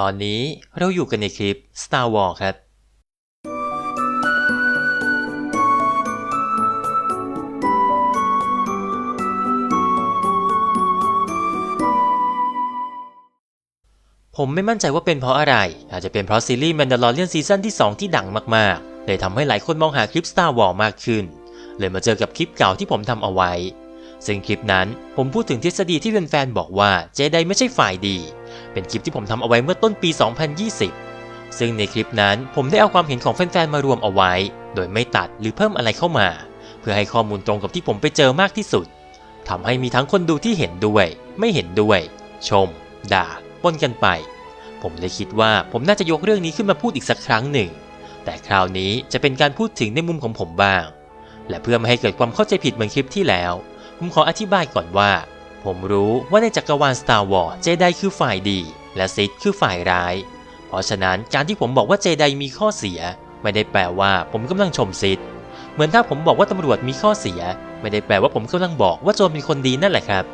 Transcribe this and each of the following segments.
ตอนนี้เราอยู่กันในคลิป Star Wars ครับ ผมไม่มั่นใจว่าเป็นเพราะอะไร อาจจะเป็นเพราะซีรีส์ Mandalorian ซีซั่นที่ 2 ที่ดังมากๆ เลยทำให้หลายคนมองหาคลิป Star Wars มากขึ้น เลยมาเจอกับคลิปเก่าที่ผมทำเอาไว้ ซึ่งคลิปนั้นผมพูดถึงทฤษฎีที่แฟนๆบอกว่าเจไดไม่ใช่ฝ่ายดี เป็นคลิปที่ผมทำเอาไว้เมื่อต้นปี 2020 ซึ่งในคลิปนั้นผมได้เอาความเห็นของแฟนๆมารวมเอาไว้ โดยไม่ตัดหรือเพิ่มอะไรเข้ามา เพื่อให้ข้อมูลตรงกับที่ผมไปเจอมากที่สุดทำให้มีทั้งคนดูที่เห็นด้วย ไม่เห็นด้วย ชม ด่าปนกันไป ผมเลยคิดว่าผมน่าจะยกเรื่องนี้ขึ้นมาพูดอีกสักครั้งหนึ่ง แต่คราวนี้จะเป็นการพูดถึงในมุมของผมบ้าง และเพื่อไม่ให้เกิดความเข้าใจผิดเหมือนคลิปที่แล้ว ผมขออธิบายก่อนว่า ผมรู้ว่าในจักรวาล Star Wars เจไดคือฝ่ายดี และซิธคือฝ่ายร้าย เพราะฉะนั้นการที่ผมบอกว่าเจไดมีข้อเสีย ไม่ได้แปลว่าผมกำลังชมซิธเหมือนถ้าผมบอกว่าตำรวจมีข้อเสีย ไม่ได้แปลว่าผมกำลังบอกว่าโจรเป็นคนดีนั่นแหละครับ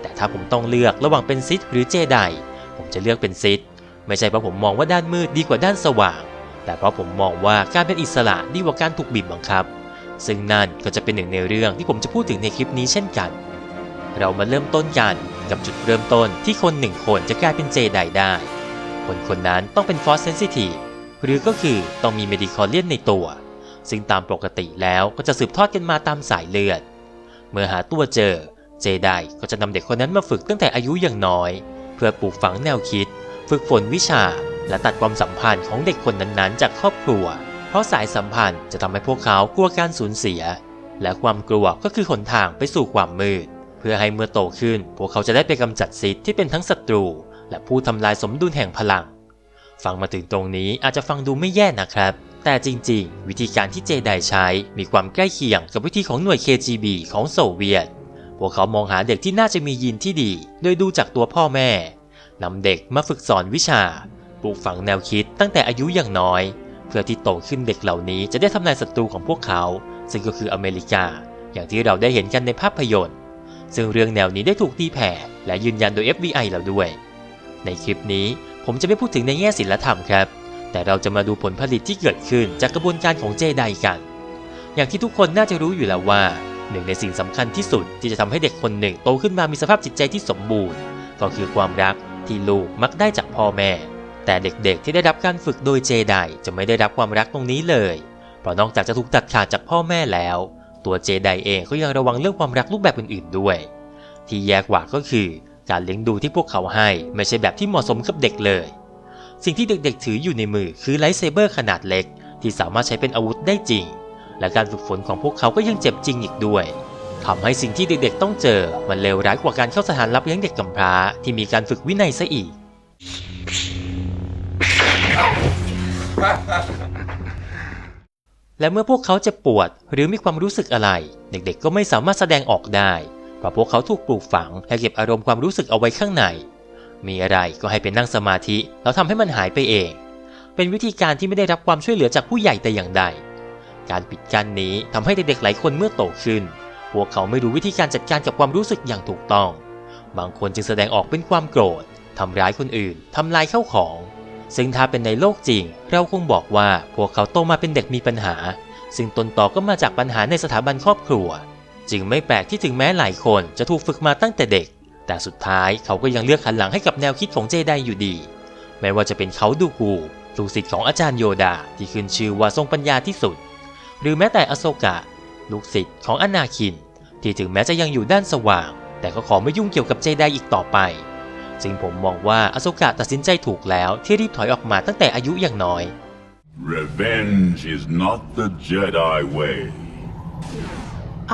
แต่ถ้าผมต้องเลือกระหว่างเป็นซิธหรือเจไดผมจะเลือกเป็นซิธไม่ใช่เพราะผมมองว่าด้านมืดดีกว่าด้านสว่าง แต่เพราะผมมองว่าการเป็นอิสระดีกว่าการถูกบีบบังคับ ซึ่งนั่นก็จะเป็นหนึ่งในเรื่องที่ผมจะพูดถึงในคลิปนี้เช่นกัน เรามาเริ่มต้นกันกับจุดเริ่มต้นที่คนหนึ่งคนจะกลายเป็นเจไดได้ คนคนนั้นต้องเป็นฟอสเซนซิทีฟหรือก็คือต้องมีเมดิคอเลียนในตัว ซึ่งตามปกติแล้วก็จะสืบทอดกันมาตามสายเลือด เมื่อหาตัวเจอ เจไดก็จะนำเด็กคนนั้นมาฝึกตั้งแต่อายุอย่างน้อย เพื่อปลูกฝังแนวคิด ฝึกฝนวิชา และตัดความสัมพันธ์ของเด็กคนนั้นๆ จากครอบครัว เพราะสายสัมพันธ์จะทำให้พวกเขากลัวการสูญเสีย และความกลัวก็คือหนทางไปสู่ความมืด เพื่อให้เมื่อโตขึ้น พวกเขาจะได้ไปกำจัดซิธที่เป็นทั้งศัตรู และผู้ทำลายสมดุลแห่งพลัง ฟังมาถึงตรงนี้อาจจะฟังดูไม่แย่นะครับ แต่จริงๆ วิธีการที่เจไดใช้มีความใกล้เคียงกับวิธีของหน่วย KGB ของโซเวียต พวกเขามองหาเด็กที่น่าจะมียีนที่ดี โดยดูจากตัวพ่อแม่นำเด็กมาฝึกสอนวิชา ปลูกฝังแนวคิดตั้งแต่อายุอย่างน้อย เพื่อที่โตขึ้นเด็กเหล่านี้จะได้ทำลายศัตรูของพวกเขา ซึ่งก็คืออเมริกา อย่างที่เราได้เห็นกันในภาพยนตร์ ซึ่งเรื่องแนวนี้ได้ถูกตีแผ่และยืนยันโดย FBI เราด้วย ในคลิปนี้ผมจะไม่พูดถึงในแง่ศิลธรรมครับ แต่เราจะมาดูผลผลิตที่เกิดขึ้นจากกระบวนการของเจไดกัน อย่างที่ทุกคนน่าจะรู้อยู่แล้วว่า หนึ่งในสิ่งสำคัญที่สุดที่จะทำให้เด็กคนหนึ่งโตขึ้นมามีสภาพจิตใจที่สมบูรณ์ ก็คือความรักที่ลูกมักได้จากพ่อแม่ แต่เด็กๆที่ได้รับการฝึกโดยเจไดจะไม่ได้รับความรักตรงนี้เลย เพราะนอกจากจะถูกตัดขาดจากพ่อแม่แล้ว ตัวเจไดเองก็ยังระวังเรื่องความรักรูปแบบอื่นๆด้วย ที่แย่กว่าก็คือการเลี้ยงดูที่พวกเขาให้ไม่ใช่แบบที่เหมาะสมกับเด็กเลย สิ่งที่เด็กๆ ถืออยู่ในมือคือไลท์เซเบอร์ขนาดเล็ก ที่สามารถใช้เป็นอาวุธได้จริง และการฝึกฝนของพวกเขาก็ยังเจ็บจริงอีกด้วยทำให้สิ่งที่เด็กๆ ต้องเจอมันเลวร้ายกว่าการเข้าสถานรับเลี้ยงเด็กกำพร้าที่มีการฝึกวินัยซะอีก และเมื่อพวกเขาจ็บปวดหรือมีความรู้สึกอะไร เด็กๆ ก็ไม่สามารถแสดงออกได้ เพราะพวกเขาถูกปลูกฝังให้เก็บอารมณ์ความรู้สึกเอาไว้ข้างใน มีอะไรก็ให้เป็นนั่งสมาธิแล้วทำให้มันหายไปเอง เป็นวิธีการที่ไม่ได้รับความช่วยเหลือจากผู้ใหญ่แต่อย่างใด การปิดกั้นนี้ทำให้เด็กๆหลายคนเมื่อโตขึ้น พวกเขาไม่รู้วิธีการจัดการกับความรู้สึกอย่างถูกต้อง บางคนจึงแสดงออกเป็นความโกรธทำร้ายคนอื่นทำลายเข้าของ ซึ่งถ้าเป็นในโลกจริง เราคงบอกว่าพวกเขาโตมาเป็นเด็กมีปัญหา ซึ่งต้นต่อก็มาจากปัญหาในสถาบันครอบครัว จึงไม่แปลกที่ถึงแม้หลายคนจะถูกฝึกมาตั้งแต่เด็ก แต่สุดท้ายเขาก็ยังเลือกหันหลังให้กับแนวคิดของเจไดอยู่ดี ไม่ว่าจะเป็นเขาดูกูลูกศิษย์ของอาจารย์โยดาที่ขึ้นชื่อว่าทรงปัญญาที่สุด หรือแม้แต่อโศกะ ลูกศิษย์ของอนาคิน ที่ถึงแม้จะยังอยู่ด้านสว่าง แต่ก็ขอไม่ยุ่งเกี่ยวกับเจไดอีกต่อไป จึงผมมองว่าอโศกะตัดสินใจถูกแล้วที่รีบถอยออกมาตั้งแต่อายุอย่างน้อย Revenge is not the Jedi way.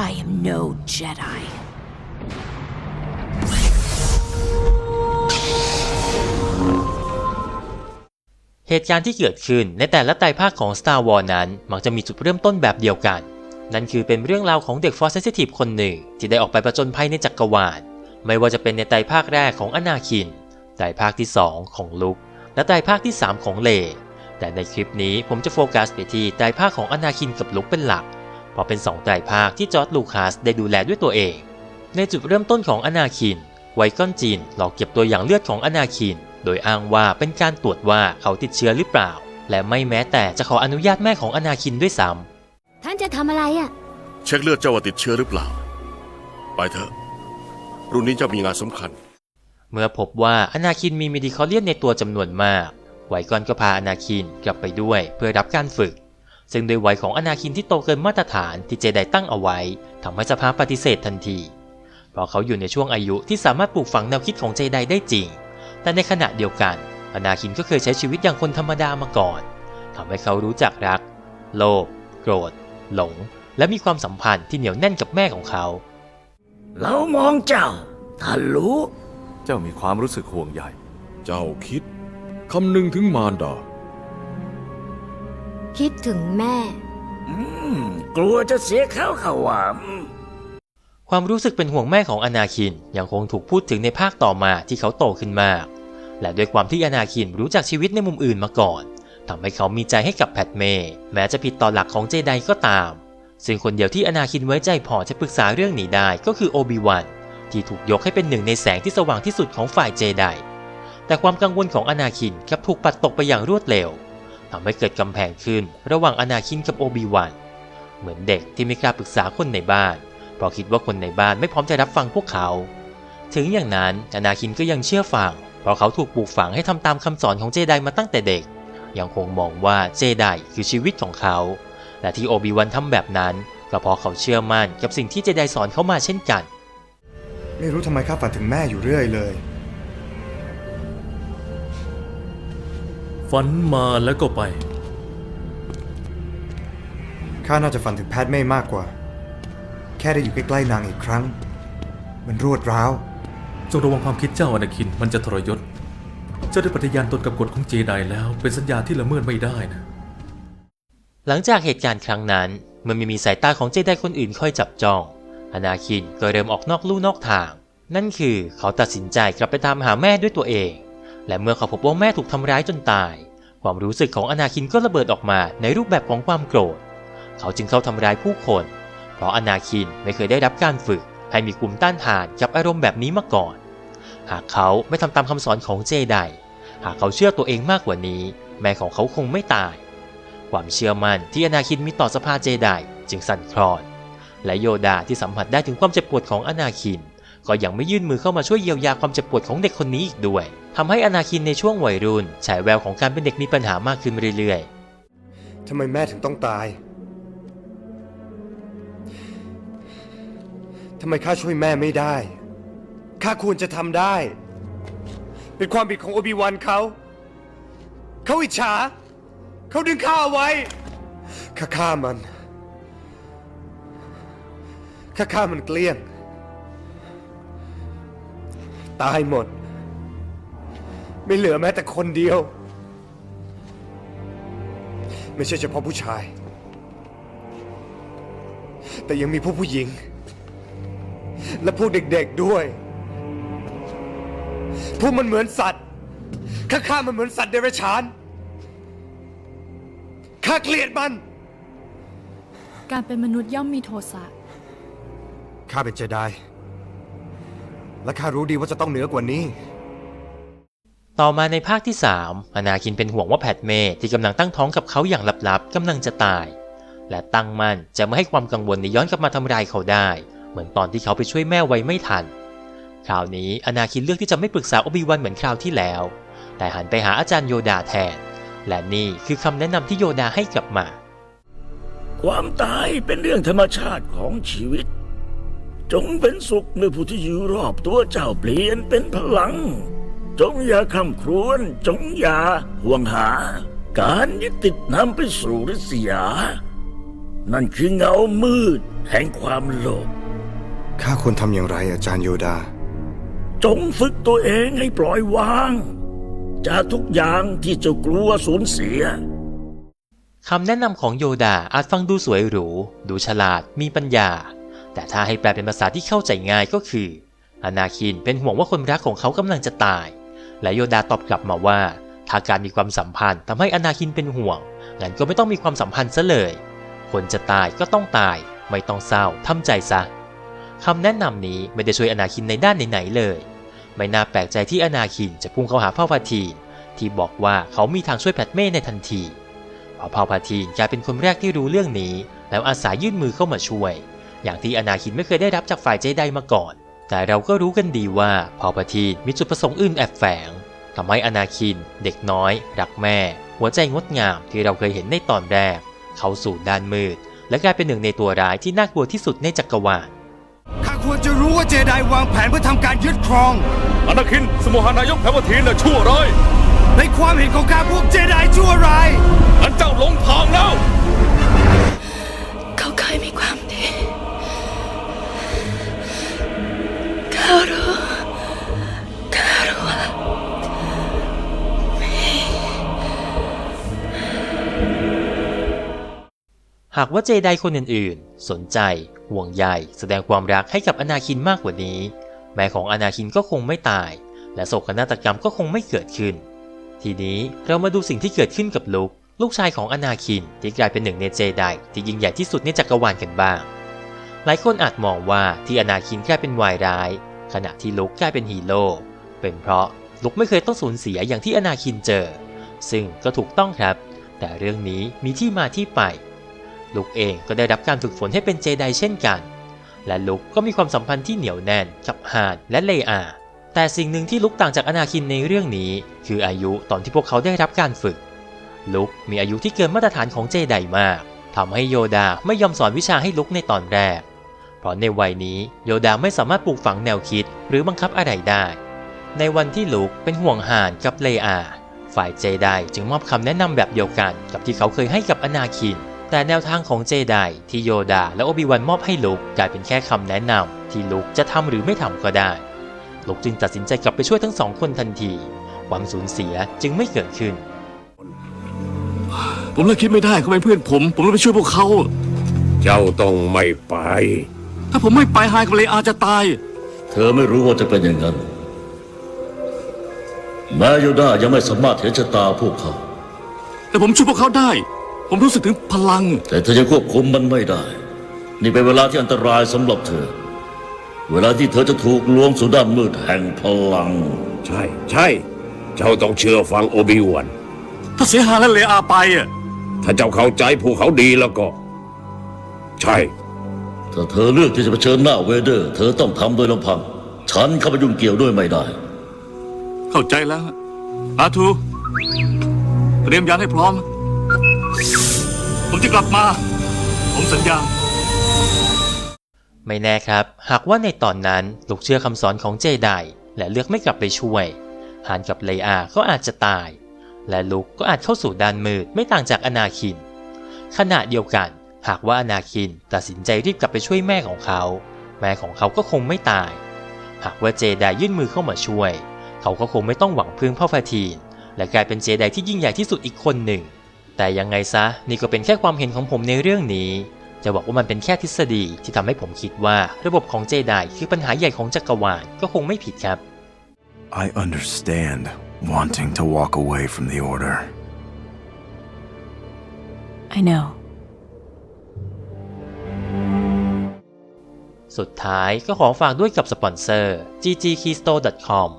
I am no Jedi. เหตุการณ์ที่เกิดขึ้นในแต่ละไตรภาคของ Star Wars นั้น มักจะมีจุดเริ่มต้นแบบเดียวกัน นั่นคือเป็นเรื่องราวของเด็ก Force Sensitive คนหนึ่ง ที่ได้ออกไปประจนภัยในจักรวาล ไม่ว่าจะเป็นในไตรภาคแรกของอนาคิน ไตรภาคที่ 2 ของลุคและไตรภาคที่ 3 ของเล แต่ในคลิปนี้ผมจะโฟกัสไปที่ไตรภาคของอนาคินกับลุคเป็นหลัก เพราะเป็น 2 ไตรภาคที่จอร์ดลูคัสได้ดูแลด้วยตัวเอง ในจุดเริ่มต้นของอนาคิน ไวก้อนจินหลอกเก็บตัวอย่างเลือดของอนาคิน โดยอ้างว่าเป็นการตรวจว่าเขาติดเชื้อหรือเปล่า และไม่แม้แต่จะขออนุญาตแม่ของอนาคินด้วยซ้ำท่านจะทำอะไรอะ เช็คเลือดเจ้าว่าติดเชื้อหรือเปล่า ไปเถอะ รุ่นนี้จ้ามีงานสำคัญ เมื่อพบว่าอนาคินมีมิดิคอเลียนในตัวจำนวนมาก ไวกอนก็พาอนาคินกลับไปด้วยเพื่อรับการฝึก ซึ่งโดยวัยของอนาคินที่โตเกินมาตรฐานที่เจไดตั้งเอาไว้ทำให้สภาปฏิเสธทันที เพราะเขาอยู่ในช่วงอายุที่สามารถปลูกฝังแนวคิดของเจไดได้จริง แต่ในขณะเดียวกัน อนาคินก็เคยใช้ชีวิตอย่างคนธรรมดามาก่อนทำให้เขารู้จักรัก โลภโกรธ หลง และมีความสัมพันธ์ที่เหนียวแน่นกับแม่ของเขา เรามองเจ้าท่านรู้ เจ้ามีความรู้สึกห่วงใยเจ้าคิดคำหนึ่งถึงมารดา คิดถึงแม่ อืม กลัวจะเสียเขาเขาว่าอืมความรู้สึกเป็นห่วงแม่ของอนาคินยังคงถูกพูดถึงในภาคต่อมาที่เขาโตขึ้นมาก และด้วยความที่อนาคินรู้จักชีวิตในมุมอื่นมาก่อนทำให้เขามีใจให้กับแพทเมย์แม้จะผิดต่อหลักของเจไดก็ตาม ซึ่งคนเดียวที่อนาคินไว้ใจพอจะปรึกษาเรื่องนี้ได้ก็คือโอบิวันที่ถูกยกให้เป็นหนึ่งในแสงที่สว่างที่สุดของฝ่ายเจไดแต่ความกังวลของอนาคินกลับถูกปัดตกไปอย่างรวดเร็วทำให้เกิดกำแพงขึ้นระหว่างอนาคินกับโอบิวันเหมือนเด็กที่ไม่กล้าปรึกษาคนในบ้าน เพราะคิดว่าคนในบ้านไม่พร้อมจะรับฟังพวกเขา ถึงอย่างนั้นอนาคินก็ยังเชื่อฟัง เพราะเขาถูกปลูกฝังให้ทำตามคำสอนของเจไดมาตั้งแต่เด็ก ยังคงมองว่าเจไดคือชีวิตของเขา และที่โอบิวันทำแบบนั้นก็เพราะเขาเชื่อมั่นกับสิ่งที่เจไดสอนเขามาเช่นกัน ไม่รู้ทำไมข้าฝันถึงแม่อยู่เรื่อยเลย ฝันมาแล้วก็ไป ข้าน่าจะฝันถึงแพทย์ไม่มากกว่า แค่ได้อยู่ใกล้ๆนางอีกครั้ง มันรวดร้าว จงระวังความคิดเจ้าอนาคินมันจะทรยศ เจ้าได้ปฏิญาณตนกับกฎของเจไดแล้ว เป็นสัญญาที่ละเมิดไม่ได้นะ หลังจากเหตุการณ์ครั้งนั้น เมื่อไม่มีสายตาของเจไดคนอื่นคอยจับจ้อง อนาคินก็เริ่มออกนอกลู่นอกทาง นั่นคือเขาตัดสินใจกลับไปตามหาแม่ด้วยตัวเอง และเมื่อเขาพบว่าแม่ถูกทำร้ายจนตาย ความรู้สึกของอนาคินก็ระเบิดออกมาในรูปแบบของความโกรธ เขาจึงเข้าทำร้ายผู้คน เพราะอนาคินไม่เคยได้รับการฝึก ให้มีกลุ่มต้านทานกับอารมณ์แบบนี้มาก่อน หากเขาไม่ทำตามคำสอนของเจไดหากเขาเชื่อตัวเองมากกว่านี้ แม่ของเขาคงไม่ตาย ความเชื่อมั่นที่อนาคินมีต่อสภาเจไดจึงสั่นคลอน และโยดาที่สัมผัสได้ถึงความเจ็บปวดของอนาคิน ก็ยังไม่ยื่นมือเข้ามาช่วยเยียวยาความเจ็บปวดของเด็กคนนี้อีกด้วยทำให้อนาคินในช่วงวัยรุ่นฉายแววของการเป็นเด็กมีปัญหามากขึ้นเรื่อยๆทำไมแม่ถึงต้องตายทำไมข้าช่วยแม่ไม่ได้ ข้าควรจะทำได้ เป็นความผิดของโอบิวันเขา เขาอิจฉา เขาดึงข้าเอาไว้ข้าฆ่ามันข้าฆ่ามันเกลี้ยง ตายหมด ไม่เหลือแม้แต่คนเดียว ไม่ใช่เฉพาะผู้ชาย แต่ยังมีพวกผู้หญิง และพวกเด็กๆด้วยพวกมันเหมือนสัตว์ข้าฆ่ามันเหมือนสัตว์เดรัจฉาน เกลียดมัน การเป็นมนุษย์ย่อมมีโทสะ ข้าเป็นเจไดและข้ารู้ดีว่าจะต้องเหนือกว่านี้ ต่อมาในภาคที่ 3 อนาคินเป็นห่วงว่าแพทเมย์ที่กำลังตั้งท้องกับเขาอย่างลับๆกำลังจะตาย และตั้งมั่นจะไม่ให้ความกังวลนี้ย้อนกลับมาทำร้ายเขาได้ เหมือนตอนที่เขาไปช่วยแม่ไว้ไม่ทัน คราวนี้อนาคินเลือกที่จะไม่ปรึกษาโอบิวันเหมือนคราวที่แล้ว แต่หันไปหาอาจารย์โยดาแทน และนี่คือคำแนะนำที่โยดาให้กลับมา ความตายเป็นเรื่องธรรมชาติของชีวิต จงเป็นสุขเมื่อผู้ที่อยู่รอบตัวเจ้าเปลี่ยนเป็นพลัง จงอย่าคำครวญจงอย่าห่วงหา การยึดติดนำไปสู่ริษยา นั่นคือเงามืดแห่งความโลภข้าควรทำอย่างไรอาจารย์โยดา จงฝึกตัวเองให้ปล่อยวาง จากทุกอย่างที่เจ้ากลัวสูญเสียคำแนะนำของโยดาอาจฟังดูสวยหรู ดูฉลาดมีปัญญา แต่ถ้าให้แปลเป็นภาษาที่เข้าใจง่ายก็คือ อนาคินเป็นห่วงว่าคนรักของเขากำลังจะตาย และโยดาตอบกลับมาว่าถ้าการมีความสัมพันธ์ทำให้อนาคินเป็นห่วงงั้นก็ไม่ต้องมีความสัมพันธ์ซะเลย คนจะตายก็ต้องตาย ไม่ต้องเศร้าทำใจซะคำแนะนำนี้ไม่ได้ช่วยอนาคินในด้านไหนๆเลย ไม่น่าแปลกใจที่อนาคินจะพุ่งเข้าหาเผ่าพาทีนที่บอกว่าเขามีทางช่วยแพทเม่ในทันทีเพราะเผ่าพาทีนกลายเป็นคนแรกที่รู้เรื่องนี้ แล้วอาสายื่นมือเข้ามาช่วย อย่างที่อนาคินไม่เคยได้รับจากฝ่ายเจไดมาก่อน แต่เราก็รู้กันดีว่าเผ่าพาทีนมีจุดประสงค์อื่นแอบแฝงทำให้อนาคินเด็กน้อย รักแม่ หัวใจงดงามที่เราเคยเห็นในตอนแรก เขาสู่ด้านมืด และกลายเป็นหนึ่งในตัวร้ายที่น่ากลัวที่สุดในจักรวาล ข้าควรจะรู้ว่าเจไดวางแผนเพื่อทำการยึดครอง อนาคิน สมุหานายกแพวทีนน่ะชั่วร้าย ในความเห็นของข้าพวกเจไดชั่วร้ายอันเจ้าหลงทางแล้ว เขาเคยมีความดี เขารู้ หากว่าเจไดคนอื่นๆ สนใจ ห่วงใยแสดงความรักให้กับอนาคินมากกว่านี้ แม่ของอนาคินก็คงไม่ตาย และโศกนาฏกรรมก็คงไม่เกิดขึ้น ทีนี้เรามาดูสิ่งที่เกิดขึ้นกับลุก ลูกชายของอนาคินที่กลายเป็นหนึ่งในเจไดที่ยิ่งใหญ่ที่สุดในจักรวาลกันบ้าง หลายคนอาจมองว่าที่อนาคินกลายเป็นวายร้าย ขณะที่ลุกกลายเป็นฮีโร่เป็นเพราะลุกไม่เคยต้องสูญเสียอย่างที่อนาคินเจอ ซึ่งก็ถูกต้องครับ แต่เรื่องนี้มีที่มาที่ไป ลุกเองก็ได้รับการฝึกฝนให้เป็นเจไดเช่นกัน และลุกก็มีความสัมพันธ์ที่เหนียวแน่นกับฮานและเลอา แต่สิ่งหนึ่งที่ลุกต่างจากอนาคินในเรื่องนี้ คืออายุตอนที่พวกเขาได้รับการฝึก ลุกมีอายุที่เกินมาตรฐานของเจไดมากทำให้โยดาไม่ยอมสอนวิชาให้ลุกในตอนแรก เพราะในวัยนี้โยดาไม่สามารถปลูกฝังแนวคิดหรือบังคับอะไรได้ ในวันที่ลุกเป็นห่วงฮานกับเลอา ฝ่ายเจไดจึงมอบคำแนะนำแบบเดียวกันกับที่เขาเคยให้กับอนาคิน แต่แนวทางของเจไดที่โยดาและโอบิวันมอบให้ลุกกลายเป็นแค่คำแนะนำที่ลุกจะทำหรือไม่ทำก็ได้ ลุกจึงตัดสินใจกลับไปช่วยทั้งสองคนทันที ความสูญเสียจึงไม่เกิดขึ้น ผมเลยคิดไม่ได้เขาเป็นเพื่อนผม ผมเลยไปช่วยพวกเขา เจ้าต้องไม่ไป ถ้าผมไม่ไปไฮกับเลอาจะตาย เธอไม่รู้ว่าจะเป็นอย่างนั้น แม้โยด้ายังไม่สามารถเห็นชะตาพวกเขา แต่ผมช่วยพวกเขาได้ ผมรู้สึกถึงพลัง แต่เธอยังควบคุมมันไม่ได้ นี่เป็นเวลาที่อันตรายสำหรับเธอ เวลาที่เธอจะถูกลวงสู่ด้านมืดแห่งพลัง ใช่ใช่ เจ้าต้องเชื่อฟังโอบิวัน ถ้าเสียหายและเลอาไปอะ ถ้าเจ้าเข้าใจพวกเขาดีแล้วก็ ใช่ ถ้าเธอเลือกที่จะเผชิญหน้าเวเดอร์ เธอต้องทำโดยลำพัง ฉันเข้าไปยุ่งเกี่ยวด้วยไม่ได้ เข้าใจแล้วอาทู เตรียมยานให้พร้อม ผมจะกลับมา ผมสัญญา ไม่แน่ครับ หากว่าในตอนนั้นลุกเชื่อคำสอนของเจไดและเลือกไม่กลับไปช่วยฮานกับเลอาก็อาจจะตาย และลุกก็อาจเข้าสู่ด้านมืดไม่ต่างจากอนาคิน ขณะเดียวกัน หากว่าอนาคินตัดสินใจรีบกลับไปช่วยแม่ของเขา แม่ของเขาก็คงไม่ตาย หากว่าเจไดยื่นมือเข้ามาช่วย เขาก็คงไม่ต้องหวังพึ่งพ่อฟาทีนและกลายเป็นเจไดที่ยิ่งใหญ่ที่สุดอีกคนหนึ่ง แต่ยังไงซะนี่ก็เป็นแค่ความเห็นของผมในเรื่องนี้ จะบอกว่ามันเป็นแค่ทฤษฎีที่ทำให้ผมคิดว่าระบบของเจไดคือปัญหาใหญ่ของจักรวาลก็คงไม่ผิดครับ I understand wanting to walk away from the Order. I know. สุดท้ายก็ขอฝากด้วยกับสปอนเซอร์ ggkeystore.com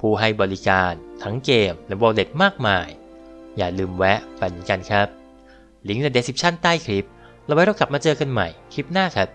ผู้ให้บริการทั้งเกมและ wallet มากมาย อย่าลืมแวะไปเหมือนกันครับ ลิงก์ใน description ใต้คลิป เราไว้เรากลับมาเจอกันใหม่คลิปหน้าครับ